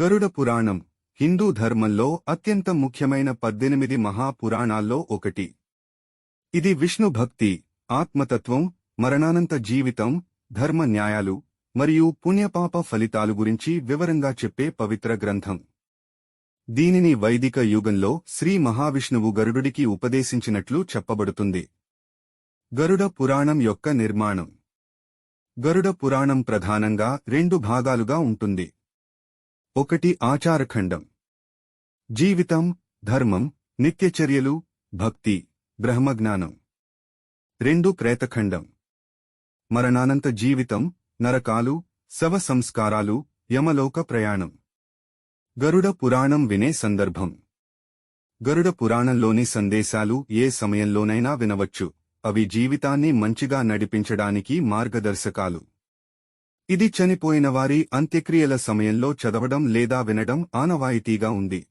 గరుడ పురాణం హిందూ ధర్మంలో అత్యంత ముఖ్యమైన పద్దెనిమిది మహాపురాణాల్లో ఒకటి. ఇది విష్ణు భక్తి ఆత్మతత్వం మరణానంత జీవితం ధర్మ న్యాయాలు మరియు పుణ్యపాప ఫలితాలు గురించి వివరంగా చెప్పే పవిత్ర గ్రంథం. దీనిని వైదిక యుగంలో శ్రీ మహావిష్ణువు గరుడుడికి ఉపదేశించినట్లు చెప్పబడుతుంది. గరుడ పురాణం యొక్క నిర్మాణం. గరుడ పురాణం ప్రధానంగా రెండు భాగాలుగా ఉంటుంది. ఒకటి ఆచారఖండం. జీవితం ధర్మం నిత్యచర్యలు భక్తి బ్రహ్మజ్ఞానం. రెండు ప్రేతఖండం మరణానంత జీవితం నరకాలు శవ సంస్కారాలు యమలోక ప్రయాణం. గరుడ పురాణం వినే సందర్భం. గరుడ పురాణంలోని సందేశాలు ఏ సమయంలోనైనా వినవచ్చు. అవి జీవితాన్ని మంచిగా నడిపించడానికి మార్గదర్శకాలు. ఇది చనిపోయిన వారి అంత్యక్రియల సమయంలో చదవడం లేదా వినడం ఆనవాయితీగా ఉంది.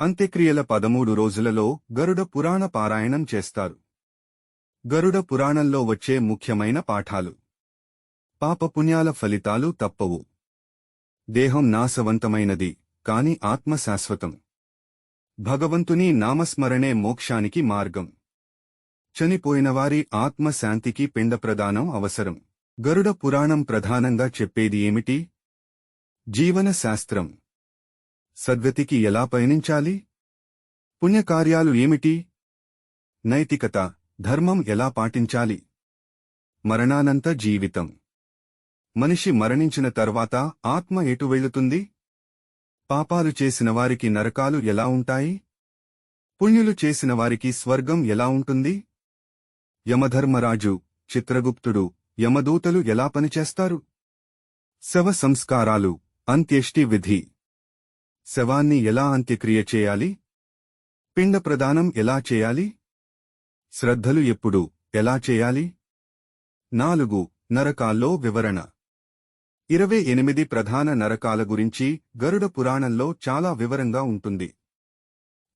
అంత్యక్రియల పదమూడు రోజులలో గరుడ పురాణ పారాయణం చేస్తారు. గరుడ పురాణంలో వచ్చే ముఖ్యమైన పాఠాలు. పాపపుణ్యాల ఫలితాలు తప్పవు. దేహం నాశవంతమైనది కాని ఆత్మ శాశ్వతం. భగవంతుని నామస్మరణే మోక్షానికి మార్గం. చనిపోయినవారి ఆత్మ శాంతికి పిండ ప్రదానం అవసరం. గరుడ పురాణం ప్రధానంగా చెప్పేది ఏమిటి? జీవన శాస్త్రం సద్గతికి ఎలా పయనించాలి? పుణ్యకార్యాలు ఏమిటి? నైతికత ధర్మం ఎలా పాటించాలి? మరణానంత జీవితం. మనిషి మరణించిన తర్వాత ఆత్మ ఎటు వెళుతుంది? పాపాలు చేసిన వారికి నరకాలు ఎలా ఉంటాయి? పుణ్యులు చేసిన వారికి స్వర్గం ఎలా ఉంటుంది? యమధర్మరాజు చిత్రగుప్తుడు యమదూతలు ఎలా పనిచేస్తారు? శవ సంస్కారాలు అంత్యష్టి విధి. శవాన్ని ఎలా అంత్యక్రియ చేయాలి? పిండ ప్రదానం ఎలా చేయాలి? శ్రద్ధలు ఎప్పుడు ఎలా చేయాలి? నాలుగు నరకాల్లో వివరణ. ఇరవై ఎనిమిది ప్రధాన నరకాల గురించి గరుడ పురాణంలో చాలా వివరంగా ఉంటుంది.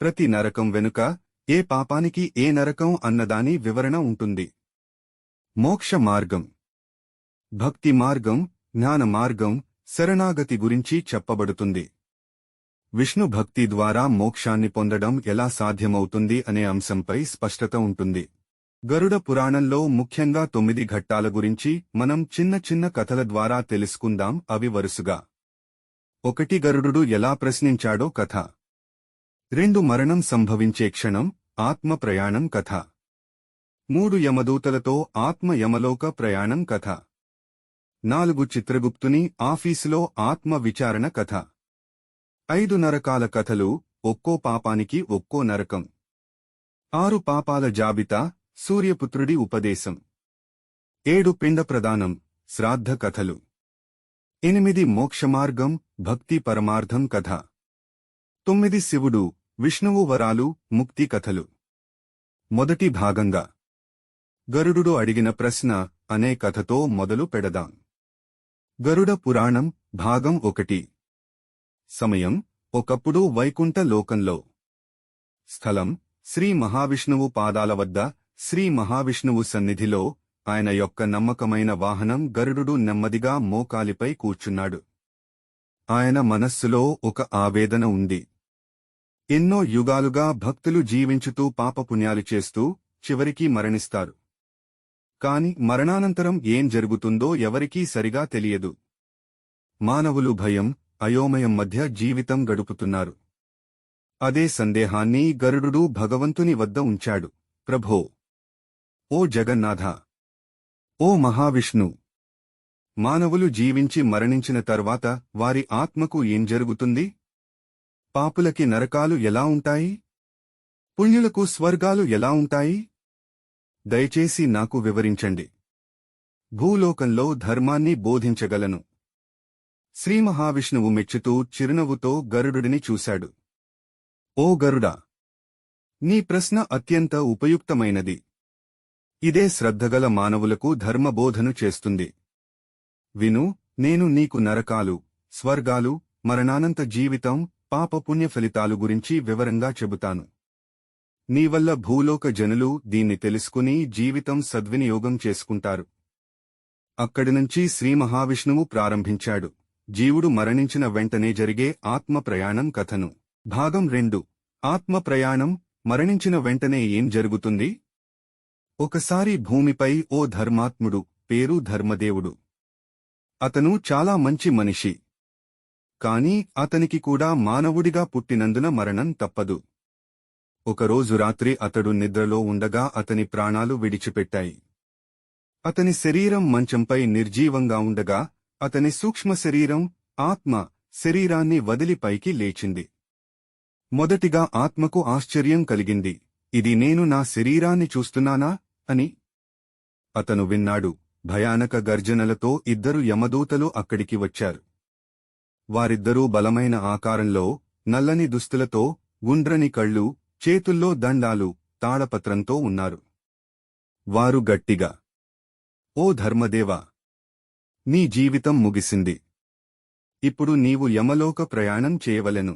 ప్రతి నరకం వెనుక ఏ పాపానికి ఏ నరకం అన్నదాని వివరణ ఉంటుంది. మోక్ష మార్గం. భక్తి మార్గం జ్ఞాన మార్గం శరణాగతి గురించి చెప్పబడుతుంది. విష్ణు భక్తి ద్వారా మోక్షాన్ని పొందడం ఎలా సాధ్యమవుతుంది అనే అంశంపై స్పష్టత ఉంటుంది. గరుడ పురాణంలో ముఖ్యంగా తొమ్మిది ఘట్టాల గురించి మనం చిన్న చిన్న కథల ద్వారా తెలుసుకుందాం అవి వరుసగా. ఒకటి గరుడు ఎలా ప్రశ్నించాడో కథ. రెండు మరణం సంభవించే క్షణం ఆత్మ ప్రయాణం కథ. మూడు యమదూతలతో ఆత్మ యమలోక ప్రయాణం కథ. నాలుగు చిత్రగుప్తుని ఆఫీసులో ఆత్మ విచారణ కథ. ఐదు నరకాల కథలు ఒక్కో పాపానికి ఒక్కో నరకం. ఆరు పాపాల జాబితా సూర్యపుత్రుడి ఉపదేశం. ఏడు పిండ ప్రదానం శ్రాద్ధ కథలు. ఎనిమిది మోక్షమార్గం భక్తి పరమార్థం కథ. తొమ్మిది శివుడు విష్ణువు వరాలు ముక్తి కథలు. మొదటి భాగంగా గరుడు అడిగిన ప్రశ్న అనే కథతో మొదలు పెడదాం. గరుడ పురాణం భాగం ఒకటి. సమయం ఒకప్పుడు వైకుంఠ లోకంలో. స్థలం శ్రీ మహావిష్ణువు పాదాల వద్ద శ్రీ మహావిష్ణువు సన్నిధిలో ఆయన యొక్క నమ్మకమైన వాహనం గరుడు నెమ్మదిగా మోకాలిపై కూర్చున్నాడు. ఆయన మనస్సులో ఒక ఆవేదన ఉంది. ఎన్నో యుగాలుగా భక్తులు జీవించుతూ పాపపుణ్యాలు చేస్తూ చివరికి మరణిస్తారు. కాని మరణానంతరం ఏం జరుగుతుందో ఎవరికీ సరిగా తెలియదు. మానవులు భయం అయోమయం మధ్య జీవితం గడుపుతున్నారు. అదే సందేహాన్ని గరుడు భగవంతుని వద్ద ఉంచాడు. ప్రభో! ఓ జగన్నాథ! ఓ మహావిష్ణు! మానవులు జీవించి మరణించిన తర్వాత వారి ఆత్మకు ఏం జరుగుతుంది? పాపులకి నరకాలు ఎలా ఉంటాయి? పుణ్యులకు స్వర్గాలు ఎలా ఉంటాయి? దయచేసి నాకు వివరించండి. భూలోకంలో ధర్మాన్ని బోధించగలను. శ్రీ మహావిష్ణువు మెచ్చుతూ చిరునవ్వుతో గరుడుని చూశాడు. ఓ గరుడా! నీ ప్రశ్న అత్యంత ఉపయుక్తమైనది. ఇదే శ్రద్ధగల మానవులకు ధర్మబోధను చేస్తుంది. విను నేను నీకు నరకాలు స్వర్గాలు మరణానంత జీవితం పాపపుణ్య ఫలితాలు గురించి వివరంగా చెబుతాను. నీవల్ల భూలోక జనులు దీన్ని తెలుసుకుని జీవితం సద్వినియోగం చేసుకుంటారు. అక్కడి నుంచి శ్రీ మహావిష్ణువు ప్రారంభించాడు. జీవుడు మరణించిన వెంటనే జరిగే ఆత్మ ప్రయాణం కథను. భాగం రెండు. ఆత్మ ప్రయాణం మరణించిన వెంటనే ఏం జరుగుతుంది? ఒకసారి భూమిపై ఓ ధర్మాత్ముడు పేరు ధర్మదేవుడు. అతను చాలా మంచి మనిషి. కాని అతనికి కూడా మానవుడిగా పుట్టినందున మరణం తప్పదు. ఒకరోజు రాత్రి అతడు నిద్రలో ఉండగా అతని ప్రాణాలు విడిచిపెట్టాయి. అతని శరీరం మంచంపై నిర్జీవంగా ఉండగా అతని సూక్ష్మ శరీరం ఆత్మ శరీరాన్ని వదిలి పైకి లేచింది. మొదటిగా ఆత్మకు ఆశ్చర్యం కలిగింది. ఇది నేను నా శరీరాన్ని చూస్తున్నానా? అని. అతను విన్నాడు. భయానక గర్జనలతో ఇద్దరు యమదూతలు అక్కడికి వచ్చారు. వారిద్దరూ బలమైన ఆకారంలో నల్లని దుస్తులతో గుండ్రని కళ్ళు చేతుల్లో దండాలు తాళపత్రంతో ఉన్నారు. వారు గట్టిగా ఓ ధర్మదేవా నీ జీవితం ముగిసింది. ఇప్పుడు నీవు యమలోక ప్రయాణం చేయవలెను.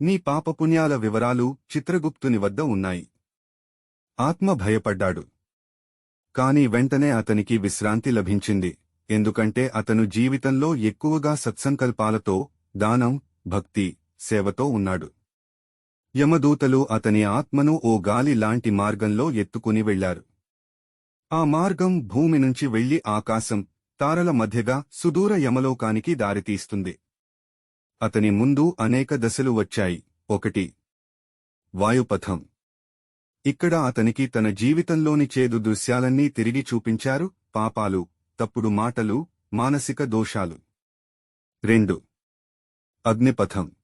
నీ పాపపుణ్యాల వివరాలు చిత్రగుప్తుని వద్ద ఉన్నాయి. ఆత్మ భయపడ్డాడు. కాని వెంటనే అతనికి విశ్రాంతి లభించింది. ఎందుకంటే అతను జీవితంలో ఎక్కువగా సత్సంకల్పాలతో దానం భక్తి సేవతో ఉన్నాడు. యమదూతలు అతని ఆత్మను ఓ గాలి లాంటి మార్గంలో ఎత్తుకుని వెళ్ళారు ఆ మార్గం భూమి నుంచి వెళ్ళి ఆకాశం తారల మధ్యగా సుదూర యమలోకానికి దారితీస్తుంది. అతని ముందు అనేక దశలు వచ్చాయి. ఒకటి వాయుపథం. ఇక్కడ అతనికి తన జీవితంలోని చేదు దృశ్యాలన్నీ తిరిగి చూపించారు పాపాలు తప్పుడు మాటలు మానసిక దోషాలు. రెండు అగ్నిపథం.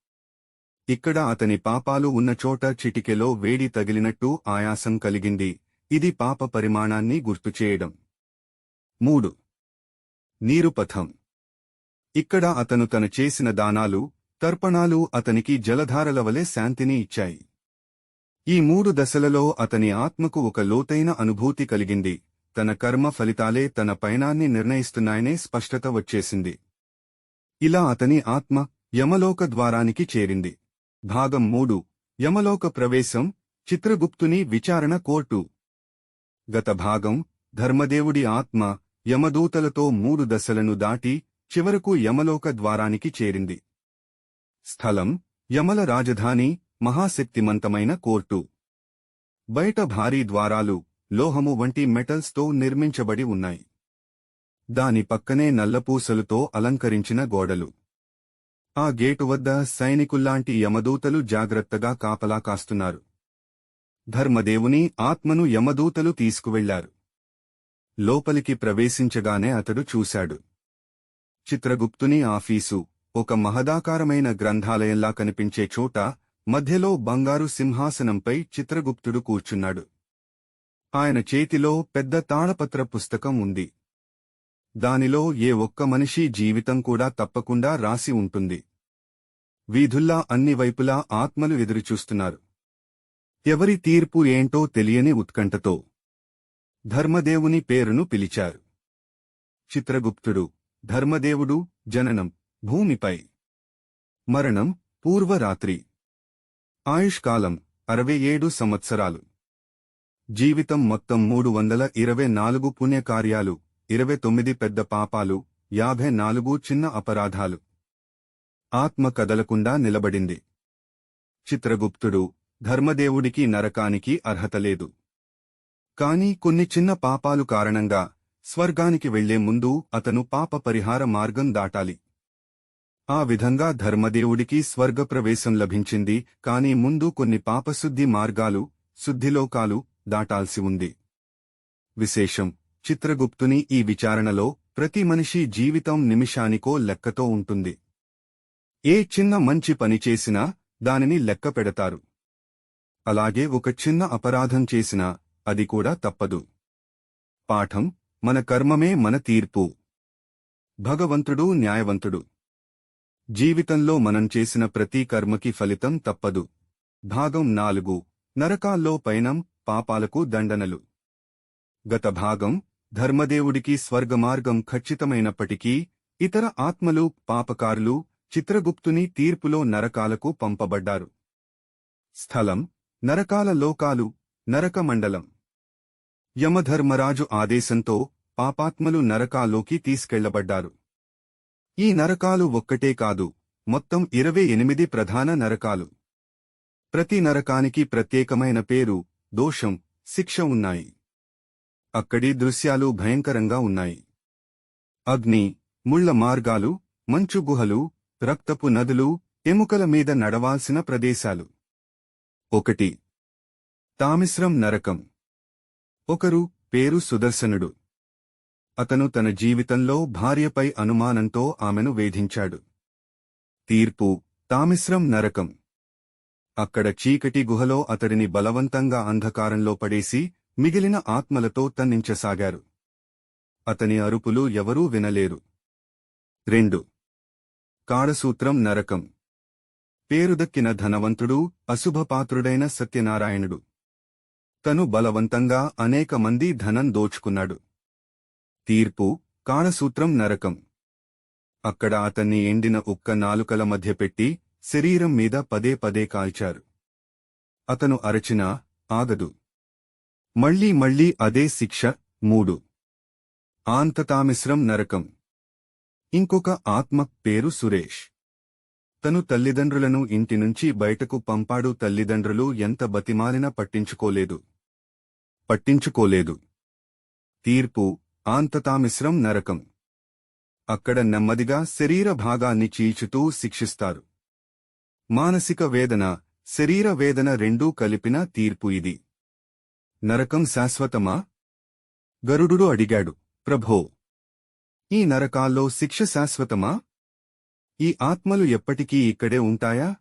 ఇక్కడ అతని పాపాలు ఉన్న చోట చిటికెలో వేడి తగిలినట్టు ఆయాసం కలిగింది. ఇది పాప పరిమాణాన్ని గుర్తుచేయడం మూడు. నీరుపథం. ఇక్కడ అతను తన చేసిన దానాలు తర్పణాలు అతనికి జలధారల వలె శాంతిని ఇచ్చాయి. ఈ మూడు దశలలో అతని ఆత్మకు ఒక లోతైన అనుభూతి కలిగింది. తన కర్మ ఫలితాలే తన పయనాన్ని నిర్ణయిస్తున్నాయనే స్పష్టత వచ్చేసింది. ఇలా అతని ఆత్మ యమలోక ద్వారానికి చేరింది. భాగం మూడు. యమలోక ప్రవేశం చిత్రగుప్తుని విచారణ కోర్టు. గత భాగం ధర్మదేవుడి ఆత్మ యమదూతలతో మూడు దశలను దాటి చివరకు యమలోక ద్వారానికి చేరింది. స్థలం యమల రాజధాని మహాశక్తిమంతమైన కోర్టు. బయట భారీ ద్వారాలు లోహము వంటి మెటల్స్తో నిర్మించబడి ఉన్నాయి. దాని పక్కనే నల్లపూసలుతో అలంకరించిన గోడలు. ఆ గేటు వద్ద సైనికుల్లాంటి యమదూతలు జాగ్రత్తగా కాపలా కాస్తున్నారు. ధర్మదేవుని ఆత్మను యమదూతలు తీసుకువెళ్ళారు లోపలికి ప్రవేశించగానే అతడు చూశాడు. చిత్రగుప్తుని ఆఫీసు ఒక మహదాకారమైన గ్రంథాలయంలా కనిపించే చోట మధ్యలో బంగారు సింహాసనంపై చిత్రగుప్తుడు కూర్చున్నాడు. ఆయన చేతిలో పెద్ద తాళపత్ర పుస్తకం ఉంది. దానిలో ఏ ఒక్క మనిషి జీవితం కూడా తప్పకుండా రాసి ఉంటుంది. వీధుల్లా అన్ని వైపులా ఆత్మలు ఎదురుచూస్తున్నారు. ఎవరి తీర్పు ఏంటో తెలియని ఉత్కంఠతో ధర్మదేవుని పేరును పిలిచారు. చిత్రగుప్తుడు ధర్మదేవుడు జననం భూమిపై. మరణం పూర్వరాత్రి. ఆయుష్కాలం అరవై ఏడు సంవత్సరాలు. జీవితం మొత్తం మూడు వందల ఇరవై నాలుగు పుణ్యకార్యాలు ఇరవై తొమ్మిది పెద్ద పాపాలు యాభై నాలుగు చిన్న అపరాధాలు. ఆత్మ కదలకుండా నిలబడింది. చిత్రగుప్తుడు ధర్మదేవుడికి నరకానికి అర్హత లేదు. కాని కొన్ని చిన్న పాపాలు కారణంగా స్వర్గానికి వెళ్ళే ముందు అతను పాప పరిహార మార్గం దాటాలి. ఆ విధంగా ధర్మదేవుడికి స్వర్గప్రవేశం లభించింది కాని ముందు కొన్ని పాపశుద్ధి మార్గాలు శుద్ధిలోకాలు దాటాల్సి ఉంది. విశేషం చిత్రగుప్తుని ఈ విచారణలో ప్రతి మనిషి జీవితం నిమిషానికో లెక్కతో ఉంటుంది. ఏ చిన్న మంచి పని చేసినా దానిని లెక్క పెడతారు. అలాగే ఒక చిన్న అపరాధం చేసినా అది కూడా తప్పదు. పాఠం మన కర్మమే మన తీర్పు. భగవంతుడు న్యాయవంతుడు. జీవితంలో మనం చేసిన ప్రతి కర్మకి ఫలితం తప్పదు. భాగం నాలుగు నరకాల్లో పైనం పాపాలకు దండనలు. గత భాగం ధర్మదేవుడికి స్వర్గమార్గం ఖచ్చితమైనప్పటికీ ఇతర ఆత్మలు పాపకారులు చిత్రగుప్తుని తీర్పులో నరకాలకు పంపబడ్డారు. స్థలం నరకాల లోకాలు నరకమండలం. యమధర్మరాజు ఆదేశంతో పాపాత్మలు నరకాలోకి తీసుకెళ్ళబడ్డారు. ఈ నరకాలు ఒక్కటే కాదు మొత్తం ఇరవై ఎనిమిది ప్రధాన నరకాలు. ప్రతి నరకానికి ప్రత్యేకమైన పేరు దోషం శిక్ష ఉన్నాయి. అక్కడి దృశ్యాలు భయంకరంగా ఉన్నాయి. అగ్ని ముళ్ళ మార్గాలు మంచు గుహలు రక్తపు నదులు ఎముకల మీద నడవాల్సిన ప్రదేశాలు. ఒకటి. తామిశ్రం నరకం. ఒకరు పేరు సుదర్శనుడు. అతను తన జీవితంలో భార్యపై అనుమానంతో ఆమెను వేధించాడు. తీర్పు తామిశ్రం నరకం. అక్కడ చీకటి గుహలో అతడిని బలవంతంగా అంధకారంలో పడేసి మిగిలిన ఆత్మలతో తన్నించసాగారు. అతని అరుపులు ఎవరూ వినలేరు. రెండు. కాడసూత్రం నరకం. పేరుదక్కిన ధనవంతుడు అశుభపాత్రుడైన సత్యనారాయణుడు. తను బలవంతంగా అనేక మంది ధనం దోచుకున్నాడు. తీర్పు కాళసూత్రం నరకం. అక్కడ అతన్ని ఎండిన ఉక్క నాలుకల మధ్య పెట్టి శరీరం మీద పదే పదే కాల్చారు. అతను అరచినా ఆగదు. మళ్ళీ మళ్ళీ అదే శిక్ష మూడు. ఆంతతామిశ్రం నరకం. ఇంకొక ఆత్మ పేరు సురేష్. తను తల్లిదండ్రులను ఇంటి నుంచి బయటకు పంపాడు. తల్లిదండ్రులు ఎంత బతిమాలినా పట్టించుకోలేదు. పట్టించుకోలేదు. తీర్పు ఆంతతామిశ్రం నరకం. అక్కడ నెమ్మదిగా శరీర భాగాన్ని చీల్చుతూ శిక్షిస్తారు. మానసిక వేదన శరీర వేదన రెండూ కలిపిన తీర్పు ఇది. నరకం శాశ్వతమా? గరుడు అడిగాడు ప్రభో ఈ నరకాల్లో శిక్ష శాశ్వతమా? ఈ ఆత్మలు ఎప్పటికీ ఇక్కడే ఉంటాయా?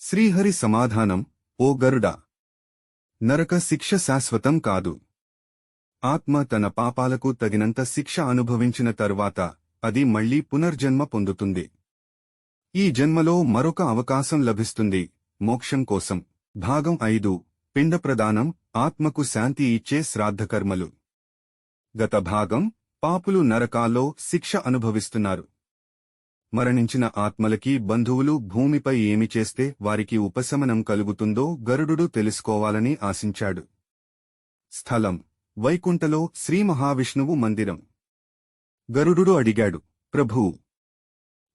శ్రీహరి సమాధానం ఓ గరుడా నరక శిక్ష శాశ్వతం కాదు. ఆత్మ తన పాపాలకు తగినంత శిక్ష అనుభవించిన తరువాత అది మళ్ళీ పునర్జన్మ పొందుతుంది. ఈ జన్మలో మరొక అవకాశం లభిస్తుంది మోక్షం కోసం. భాగం ఐదు. పిండ ప్రదానం ఆత్మకు శాంతి ఇచ్చే శ్రాద్ధకర్మలు. గత భాగం పాపులు నరకాల్లో శిక్ష అనుభవిస్తున్నారు. మరణించిన ఆత్మలకి బంధువులు భూమిపై ఏమి చేస్తే వారికి ఉపశమనం కలుగుతుందో గరుడు తెలుసుకోవాలని ఆశించాడు. స్థలం వైకుంఠలో శ్రీ మహావిష్ణువు మందిరం. గరుడు అడిగాడు ప్రభూ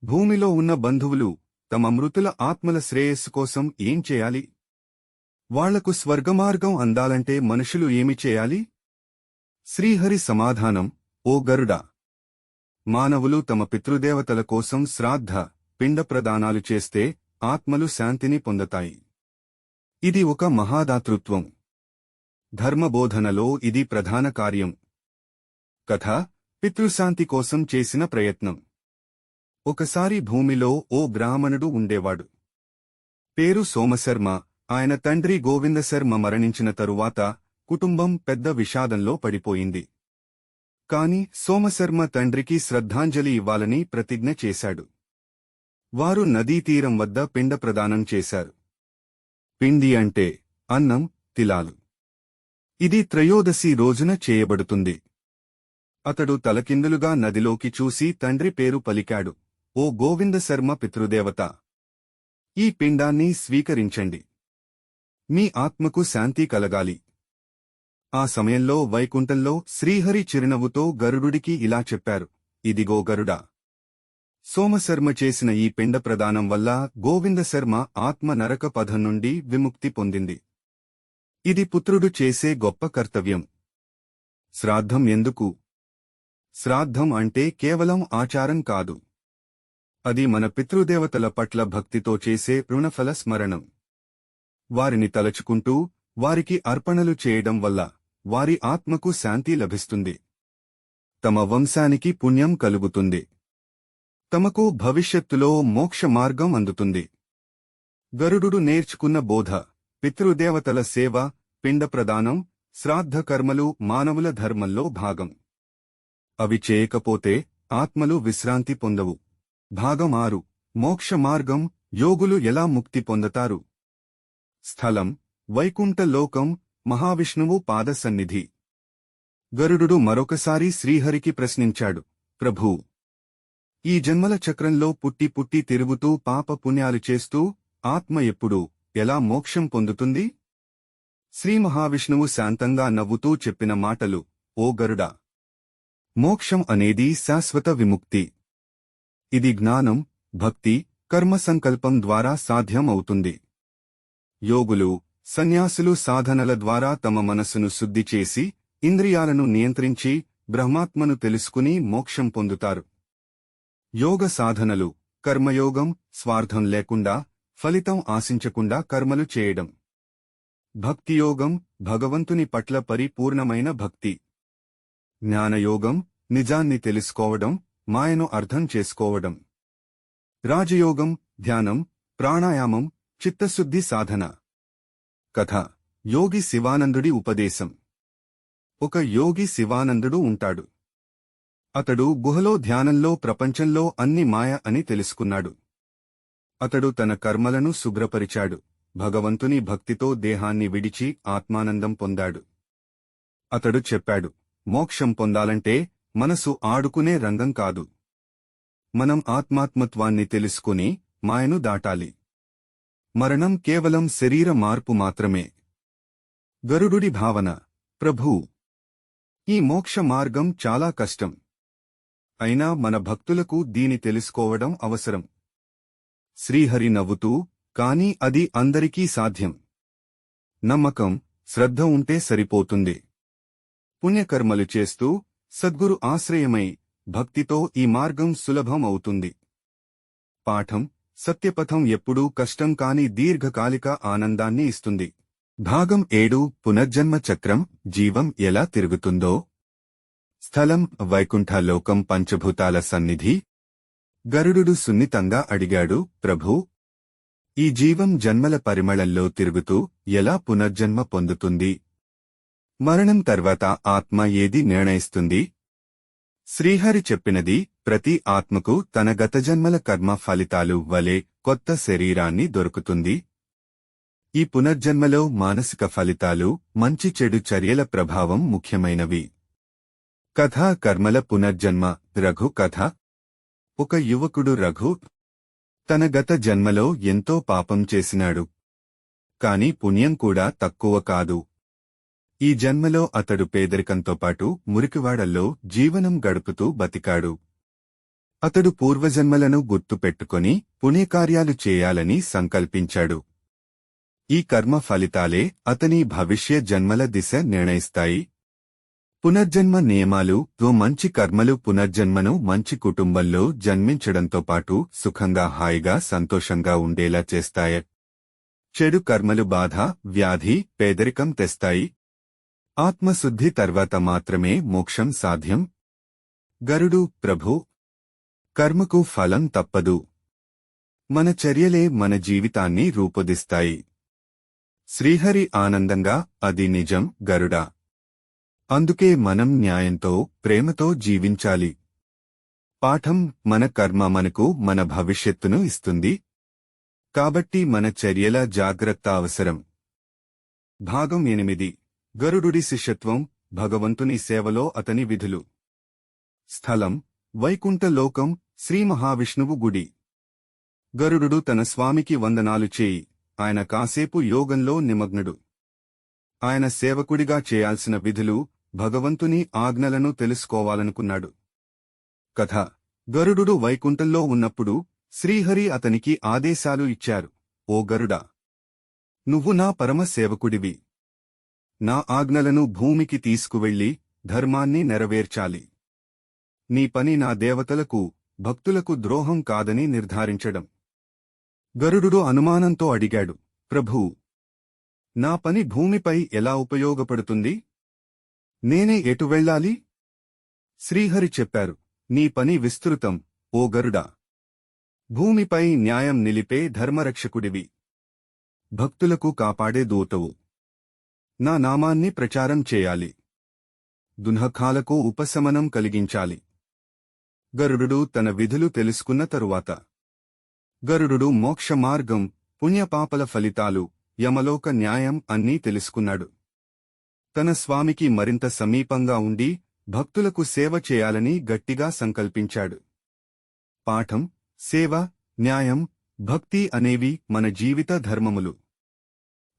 భూమిలో ఉన్న బంధువులు తమ మృతుల ఆత్మల శ్రేయస్సు కోసం ఏం చేయాలి? వాళ్ళకు స్వర్గమార్గం అందాలంటే మనుషులు ఏమి చేయాలి? శ్రీహరి సమాధానం ఓ గరుడా! మానవులు తమ పితృదేవతల కోసం శ్రాద్ధ పిండ ప్రదానాలు చేస్తే ఆత్మలు శాంతిని పొందతాయి. ఇది ఒక మహాదాతృత్వం. ధర్మబోధనలో ఇది ప్రధాన కార్యం. కథ పితృశాంతి కోసం చేసిన ప్రయత్నం. ఒకసారి భూమిలో ఓ బ్రాహ్మణుడు ఉండేవాడు. పేరు సోమశర్మ ఆయన తండ్రి గోవిందశర్మ మరణించిన తరువాత కుటుంబం పెద్ద విషాదంలో పడిపోయింది. కాని సోమశర్మ తండ్రికి శ్రద్ధాంజలి ఇవ్వాలని ప్రతిజ్ఞ చేశాడు. వారు నదీ తీరం వద్ద పిండ ప్రదానం చేశారు. పిండి అంటే అన్నం తిలాలు. ఇది త్రయోదశి రోజున చేయబడుతుంది. అతడు తలకిందులుగా నదిలోకి చూసి తండ్రి పేరు పలికాడు. ఓ గోవిందశర్మ పితృదేవత. ఈ పిండాన్ని స్వీకరించండి. మీ ఆత్మకు శాంతి కలగాలి. ఆ సమయంలో వైకుంఠంలో శ్రీహరి చిరునవ్వుతో గరుడుడికి ఇలా చెప్పారు. ఇదిగో గరుడా! సోమశర్మ చేసిన ఈ పిండ ప్రదానం వల్ల గోవిందశర్మ ఆత్మ నరక పథం నుండి విముక్తి పొందింది. ఇది పుత్రుడు చేసే గొప్ప కర్తవ్యం. శ్రాద్ధం ఎందుకు? శ్రాద్ధం అంటే కేవలం ఆచారం కాదు. అది మన పితృదేవతల పట్ల భక్తితో చేసే రుణఫల స్మరణం. వారిని తలచుకుంటూ వారికి అర్పణలు చేయడం వల్ల వారి ఆత్మకు శాంతి లభిస్తుంది. తమ వంశానికి పుణ్యం కలుగుతుంది. తమకు భవిష్యత్తులో మోక్ష మార్గం అందుతుంది. గరుడు నేర్చుకున్న బోధ పితృదేవతల సేవ పిండ ప్రదానం శ్రాద్ధ కర్మలు మానవుల ధర్మంలో భాగం. అవి చేయకపోతే ఆత్మలు విశ్రాంతి పొందవు. భాగం ఆరు మోక్ష మార్గం యోగులు ఎలా ముక్తి పొందతారు? స్థలం వైకుంఠలోకం మహావిష్ణువు పాదసన్నిధి. గరుడు మరొకసారి శ్రీహరికి ప్రశ్నించాడు ప్రభూ! ఈ జన్మల చక్రంలో పుట్టి పుట్టి తిరుగుతూ పాప పుణ్యాలు చేస్తూ ఆత్మ ఎప్పుడు ఎలా మోక్షం పొందుతుంది? శ్రీ మహావిష్ణువు శాంతంగా నవ్వుతూ చెప్పిన మాటలు ఓ గరుడా! మోక్షం అనేది శాశ్వత విముక్తి. ఇది జ్ఞానం భక్తి కర్మ సంకల్పం ద్వారా సాధ్యం అవుతుంది యోగులు సన్యాసులు సాధనల ద్వారా తమ మనసును శుద్ధి చేసి ఇంద్రియాలను నియంత్రించి బ్రహ్మాత్మను తెలుసుకుని మోక్షం పొందుతారు. యోగ సాధనలు కర్మయోగం స్వార్థం లేకుండా ఫలితం ఆశించకుండా కర్మలు చేయడం. భక్తియోగం భగవంతుని పట్ల పరిపూర్ణమైన భక్తి. జ్ఞానయోగం నిజాన్ని తెలుసుకోవడం మాయను అర్థం చేసుకోవడం. రాజయోగం ధ్యానం ప్రాణాయామం చిత్తశుద్ధి సాధన. కథ. యోగి శివానందుడి ఉపదేశం. ఒక యోగి శివానందుడు ఉంటాడు. అతడు గుహలో ధ్యానంలో ప్రపంచంలో అన్ని మాయ అని తెలుసుకున్నాడు. అతడు తన కర్మలను శుభ్రపరిచాడు. భగవంతుని భక్తితో దేహాన్ని విడిచి ఆత్మానందం పొందాడు. అతడు చెప్పాడు మోక్షం పొందాలంటే మనసు ఆడుకునే రంగం కాదు. మనం ఆత్మాత్మత్వాన్ని తెలుసుకుని మాయను దాటాలి. మరణం కేవలం శరీర మార్పు మాత్రమే. గరుడుడి భావన ప్రభూ! ఈ మోక్ష మార్గం చాలా కష్టం. అయినా మన భక్తులకు దీని తెలుసుకోవడం అవసరం. శ్రీహరి నవ్వుతూ కాని అది అందరికీ సాధ్యం. నమ్మకం శ్రద్ధ ఉంటే సరిపోతుంది. పుణ్యకర్మలు చేస్తూ సద్గురు ఆశ్రయమై భక్తితో ఈ మార్గం సులభం అవుతుంది. పాఠం సత్యపథం ఎప్పుడూ కష్టం కాని దీర్ఘకాలిక ఆనందాన్ని ఇస్తుంది. భాగం ఏడు పునర్జన్మ చక్రం జీవం ఎలా తిరుగుతుందో. స్థలం వైకుంఠలోకం పంచభూతాల సన్నిధి. గరుడు సున్నితంగా అడిగాడు ప్రభూ. ఈ జీవం జన్మల పరిమళంలో తిరుగుతూ ఎలా పునర్జన్మ పొందుతుంది? మరణం తర్వాత ఆత్మ ఏది నిర్ణయిస్తుంది? శ్రీహరి చెప్పినది ప్రతి ఆత్మకు తన గత జన్మల కర్మ ఫలితాలు వలె కొత్త శరీరాన్ని దొరుకుతుంది. ఈ పునర్జన్మలో మానసిక ఫలితాలు మంచి చెడు చర్యల ప్రభావం ముఖ్యమైనవి. కథ కర్మల పునర్జన్మ రఘు కథ. ఒక యువకుడు రఘు తన గత జన్మలో ఎంతో పాపం చేసినాడు. కాని పుణ్యం కూడా తక్కువ కాదు. ఈ జన్మలో అతడు పేదరికంతో పాటు మురికివాడల్లో జీవనం గడుపుతూ బతికాడు. అతడు పూర్వజన్మలను గుర్తుపెట్టుకొని పుణ్యకార్యాలు చేయాలని సంకల్పించాడు. ఈ కర్మ ఫలితాలే అతని భవిష్య జన్మల దిశ నిర్ణయిస్తాయి. పునర్జన్మ నియమాలు ఓ మంచి కర్మలు పునర్జన్మను మంచి కుటుంబంలో జన్మించడంతో పాటు సుఖంగా హాయిగా సంతోషంగా ఉండేలా చేస్తాయి. చెడు కర్మలు బాధ వ్యాధి పేదరికం తెస్తాయి. ఆత్మశుద్ధి తర్వాత మాత్రమే మోక్షం సాధ్యం. గరుడు ప్రభు కర్మకు ఫలం తప్పదు. మన చర్యలే మన జీవితాన్ని రూపొదిస్తాయి. శ్రీహరి ఆనందంగా అది నిజం గరుడా. అందుకే మనం న్యాయంతో ప్రేమతో జీవించాలి. పాఠం మన కర్మ మనకు మన భవిష్యత్తును ఇస్తుంది. కాబట్టి మన చర్యల జాగ్రత్త అవసరం. భాగం ఎనిమిది. గరుడుడి శిష్యత్వం భగవంతుని సేవలో అతని విధులు. స్థలం వైకుంఠలోకం శ్రీ మహావిష్ణువు గుడి. గరుడు తన స్వామికి వందనాలు చేయి. ఆయన కాసేపు యోగంలో నిమగ్నుడు. ఆయన సేవకుడిగా చేయాల్సిన విధులు భగవంతుని ఆజ్ఞలను తెలుసుకోవాలనుకున్నాడు. కథ. గరుడు వైకుంఠంలో ఉన్నప్పుడు శ్రీహరి అతనికి ఆదేశాలు ఇచ్చారు. ఓ గరుడా! నువ్వు నా పరమ సేవకుడివి. నా ఆజ్ఞలను భూమికి తీసుకువెళ్ళి ధర్మాన్ని నెరవేర్చాలి. నీ పని నా దేవతలకు భక్తులకు ద్రోహం కాదని నిర్ధారించడం. గరుడు అనుమానంతో అడిగాడు ప్రభూ నా పని భూమిపై ఎలా ఉపయోగపడుతుంది? నేనే ఎటు వెళ్ళాలి? శ్రీహరి చెప్పారు నీ పని విస్తృతం ఓ గరుడా. భూమిపై న్యాయం నిలిపే ధర్మరక్షకుడివి. భక్తులకు కాపాడే దూతవు. నా నామాన్ని ప్రచారం చేయాలి. దునఖాలకు ఉపశమనం కలిగించాలి. గరుడు తన విధులు తెలుసుకున్న తరువాత. గరుడు మోక్ష మార్గం పుణ్యపాపల ఫలితాలు యమలోక న్యాయం అన్నీ తెలుసుకున్నాడు. తన స్వామికి మరింత సమీపంగా ఉండి భక్తులకు సేవ చేయాలని గట్టిగా సంకల్పించాడు. పాఠం సేవ న్యాయం భక్తి అనేవి మన జీవిత ధర్మములు.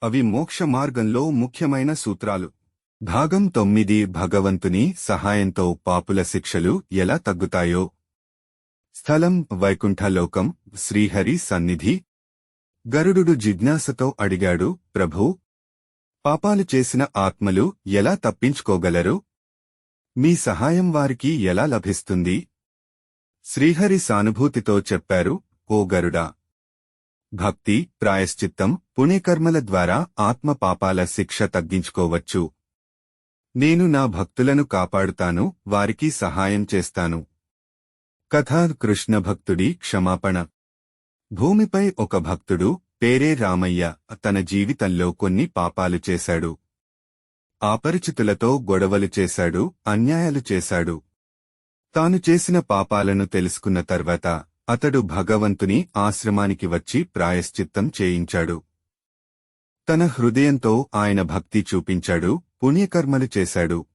అవి మోక్ష మార్గంలో ముఖ్యమైన సూత్రాలు. భాగం తొమ్మిది భగవంతుని సహాయంతో పాపుల శిక్షలు ఎలా తగ్గుతాయో. స్థలం వైకుంఠలోకం శ్రీహరి సన్నిధి. గరుడు జిజ్ఞాసతో అడిగాడు ప్రభూ పాపాలు చేసిన ఆత్మలు ఎలా తప్పించుకోగలరు? మీ సహాయం వారికి ఎలా లభిస్తుంది? శ్రీహరి సానుభూతితో చెప్పారు ఓ గరుడా భక్తి ప్రాయశ్చిత్తం పుణ్యకర్మల ద్వారా ఆత్మ పాపాల శిక్ష తగ్గించుకోవచ్చు. నేను నా భక్తులను కాపాడుతాను వారికి సహాయం చేస్తాను. కథ కృష్ణ భక్తుడి క్షమాపణ. భూమిపై ఒక భక్తుడు పేరే రామయ్య తన జీవితంలో కొన్ని పాపాలు చేశాడు. ఆపరిచితులతో గొడవలు చేశాడు అన్యాయాలు చేశాడు. తాను చేసిన పాపాలను తెలుసుకున్న తర్వాత అతడు భగవంతుని ఆశ్రమానికి వచ్చి ప్రాయశ్చిత్తం చేయించాడు. తన హృదయంతో ఆయన భక్తి చూపించాడు పుణ్యకర్మలు చేశాడు.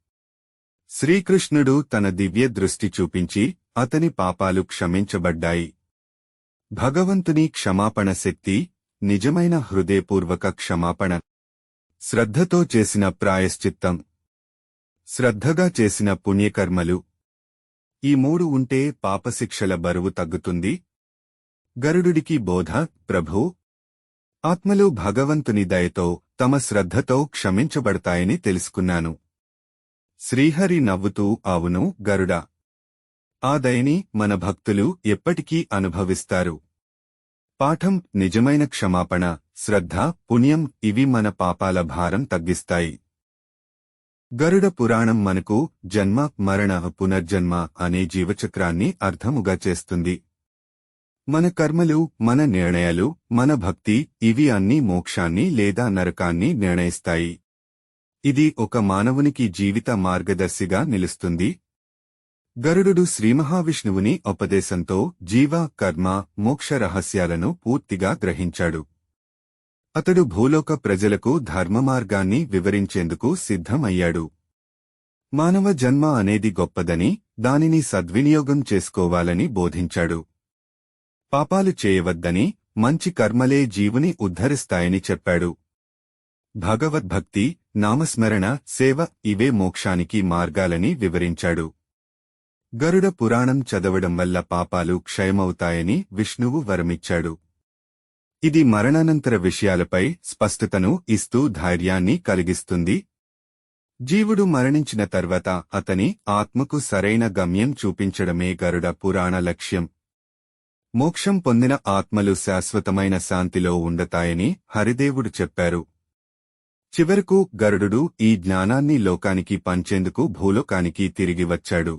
శ్రీకృష్ణుడు తన దివ్య దృష్టి చూపించి అతని పాపాలు క్షమించబడ్డాయి. భగవంతుని క్షమాపణ శక్తి నిజమైన హృదయపూర్వక క్షమాపణ. శ్రద్ధతో చేసిన ప్రాయశ్చిత్తం. శ్రద్ధగా చేసిన పుణ్యకర్మలు. ఈ మూడు ఉంటే పాపశిక్షల బరువు తగ్గుతుంది. గరుడుడికి బోధ ప్రభూ ఆత్మలు భగవంతుని దయతో తమ శ్రద్ధతో క్షమించబడతాయని తెలుసుకున్నాను. శ్రీహరి నవ్వుతూ అవును గరుడా. ఆ దయని మన భక్తులు ఎప్పటికీ అనుభవిస్తారు. పాఠం నిజమైన క్షమాపణ శ్రద్ధ పుణ్యం ఇవి మన పాపాల భారం తగ్గిస్తాయి. గరుడ పురాణం మనకు జన్మ మరణ పునర్జన్మ అనే జీవచక్రాన్ని అర్థముగా చేస్తుంది. మన కర్మలు మన నిర్ణయాలు మన భక్తి ఇవి అన్నీ మోక్షాన్ని లేదా నరకాన్ని నిర్ణయిస్తాయి. ఇది ఒక మానవునికి జీవిత మార్గదర్శిగా నిలుస్తుంది. గరుడు శ్రీమహావిష్ణువుని ఉపదేశంతో జీవ కర్మ మోక్ష రహస్యాలను పూర్తిగా గ్రహించాడు. అతడు భూలోక ప్రజలకు ధర్మమార్గాన్ని వివరించేందుకు సిద్ధమయ్యాడు. మానవ జన్మ అనేది గొప్పదని దానిని సద్వినియోగం చేసుకోవాలని బోధించాడు. పాపాలు చేయవద్దని మంచి కర్మలే జీవుని ఉద్ధరిస్తాయని చెప్పాడు. భగవద్భక్తి నామస్మరణ సేవ ఇవే మోక్షానికి మార్గాలని వివరించాడు. గరుడ పురాణం చదవడం వల్ల పాపాలు క్షయమవుతాయని విష్ణువు వరమిచ్చాడు. ఇది మరణానంతర విషయాలపై స్పష్టతను ఇస్తూ ధైర్యాన్ని కలిగిస్తుంది. జీవుడు మరణించిన తర్వాత అతని ఆత్మకు సరైన గమ్యం చూపించడమే గరుడ పురాణ లక్ష్యం. మోక్షం పొందిన ఆత్మలు శాశ్వతమైన శాంతిలో ఉండతాయని హరిదేవుడు చెప్పారు. చివరకు గరుడు ఈ జ్ఞానాన్ని లోకానికి పంచేందుకు భూలోకానికి తిరిగి వచ్చాడు.